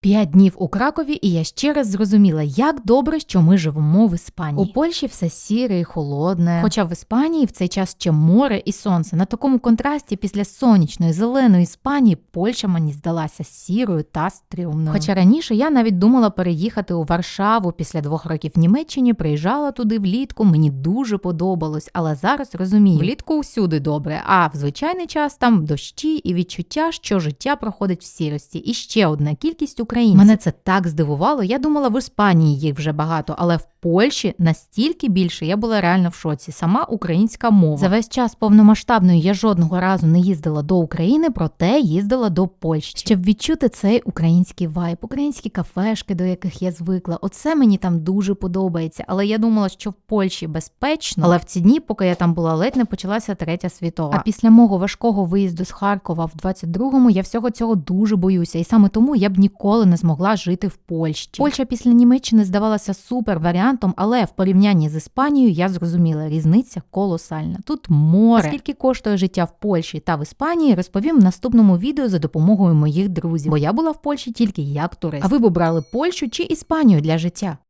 П'ять днів у Кракові, і я ще раз зрозуміла, як добре, що ми живемо в Іспанії. У Польщі все сіре і холодне. Хоча в Іспанії в цей час ще море і сонце. На такому контрасті після сонячної зеленої Іспанії Польща мені здалася сірою та стрьомною. Хоча раніше я навіть думала переїхати у Варшаву після двох років в Німеччині, приїжджала туди влітку. Мені дуже подобалось, але зараз розумію, влітку всюди добре. А в звичайний час там дощі і відчуття, що життя проходить в сірості. І ще одна кількість українців. Мене це так здивувало. Я думала, в Іспанії їх вже багато, але в Польщі настільки більше я була реально в шоці. Сама українська мова. За весь час повномасштабної я жодного разу не їздила до України, проте їздила до Польщі, щоб відчути цей український вайб, українські кафешки, до яких я звикла. Оце мені там дуже подобається. Але я думала, що в Польщі безпечно. Але в ці дні, поки я там була, ледь не почалася третя світова. А після мого важкого виїзду з Харкова в 22-му я всього цього дуже боюся, і саме тому я б ніколи не змогла жити в Польщі. Польща після Німеччини здавалася супер варіантом, але в порівнянні з Іспанією я зрозуміла, різниця колосальна. Тут море. Скільки коштує життя в Польщі та в Іспанії, розповім в наступному відео за допомогою моїх друзів. Бо я була в Польщі тільки як турист. А ви б обрали Польщу чи Іспанію для життя?